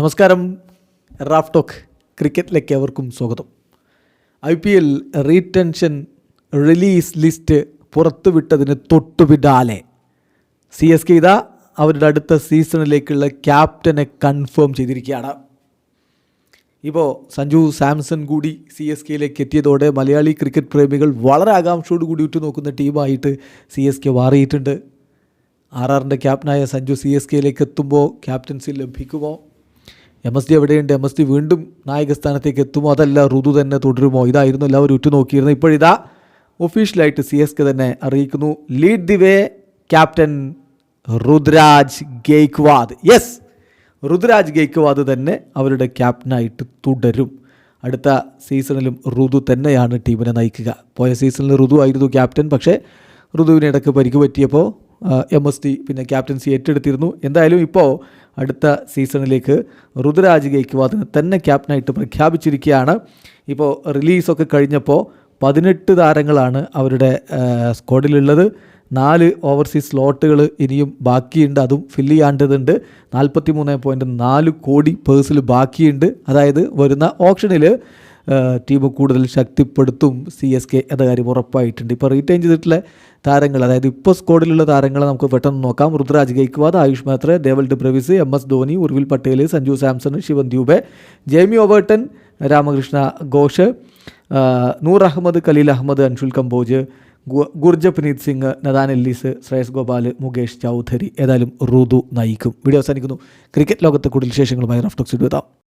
നമസ്കാരം. Raf talk ക്രിക്കറ്റിലേക്ക് അവർക്കും സ്വാഗതം. I P L retention release list പുറത്തുവിട്ടതിന് തൊട്ടു പിന്നാലെ. സി എസ് കെ ഇതാ അവരുടെ അടുത്ത സീസണിലേക്കുള്ള ക്യാപ്റ്റനെ കൺഫേം ചെയ്തിരിക്കുകയാണ്. ഇപ്പോൾ സഞ്ജു സാംസൺ കൂടി സി എസ് കെയിലേക്ക് എത്തിയതോടെ മലയാളി ക്രിക്കറ്റ് പ്രേമികൾ വളരെ ആകാംക്ഷയോട് കൂടി ഉറ്റുനോക്കുന്ന ടീമായിട്ട് സി എസ് കെ മാറിയിട്ടുണ്ട്. ആർ ആറിന്റെ ക്യാപ്റ്റനായ സഞ്ജു സി എസ് കെയിലേക്ക് എത്തുമ്പോൾ ക്യാപ്റ്റൻസി ലഭിക്കുമോ? എം എസ് ഡി എവിടെയുണ്ട്? എം എസ് ഡി വീണ്ടും നായകസ്ഥാനത്തേക്ക് എത്തുമോ? അതല്ല ഋതു തന്നെ തുടരുമോ? ഇതായിരുന്നു എല്ലാവരും ഉറ്റുനോക്കിയിരുന്നത്. ഇപ്പോഴിതാ ഒഫീഷ്യലായിട്ട് സി എസ് കെ തന്നെ അറിയിക്കുന്നു. Lead the way captain Ruturaj Gaikwad. Yes Ruturaj Gaikwad തന്നെ അവരുടെ ക്യാപ്റ്റനായിട്ട് തുടരും. അടുത്ത സീസണിലും ഋതു തന്നെയാണ് ടീമിനെ നയിക്കുക. പോയ സീസണിൽ ഋതു ആയിരുന്നു ക്യാപ്റ്റൻ പക്ഷേ ഋതുവിന് ഇടയ്ക്ക് പരിക്ക് പറ്റിയപ്പോൾ എം എസ് ടി പിന്നെ ക്യാപ്റ്റൻസി ഏറ്റെടുത്തിരുന്നു. എന്തായാലും ഇപ്പോൾ അടുത്ത സീസണിലേക്ക് ഋതുരാജ് ഗെയ്ക്വാദിനെ തന്നെ ക്യാപ്റ്റനായിട്ട് പ്രഖ്യാപിച്ചിരിക്കുകയാണ്. ഇപ്പോൾ റിലീസൊക്കെ കഴിഞ്ഞപ്പോൾ പതിനെട്ട് താരങ്ങളാണ് അവരുടെ സ്ക്വാഡിലുള്ളത്. നാല് ഓവർസീസ് സ്ലോട്ടുകൾ ഇനിയും ബാക്കിയുണ്ട്. അതും ഫില്ല് ചെയ്യേണ്ടതുണ്ട്. നാൽപ്പത്തി മൂന്ന് പോയിന്റ് നാല് കോടി പേഴ്സിൽ ബാക്കിയുണ്ട്. അതായത് വരുന്ന ഓപ്ഷനിൽ ടീം കൂടുതൽ ശക്തിപ്പെടുത്തും സി എസ് കെ എന്ന കാര്യം ഉറപ്പായിട്ടുണ്ട്. ഇപ്പോൾ റീറ്റെയിൻ ചെയ്തിട്ടുള്ള താരങ്ങൾ അതായത് ഇപ്പോൾ സ്ക്വാഡിലുള്ള താരങ്ങളെ നമുക്ക് പെട്ടെന്ന് നോക്കാം. Ruturaj Gaikwad Ayush Mhatre Dewald Brevis M S Dhoni Urvil Patel Sanju Samson Shivam Dube Jamie Overton Ramakrishna Ghosh Noor Ahmad Khaleel Ahmed Anshul Kamboj Gurjapneet Singh Nathan Ellis Shreyas Gopal Mukesh Choudhary. ഏതായാലും ഋതു നയിക്കും. Video അവസാനിക്കുന്നു. Cricket ലോകത്തെ കൂടുതൽ വിശേഷങ്ങളുമായി റഫ്റ്റോക്സ് എത്താം.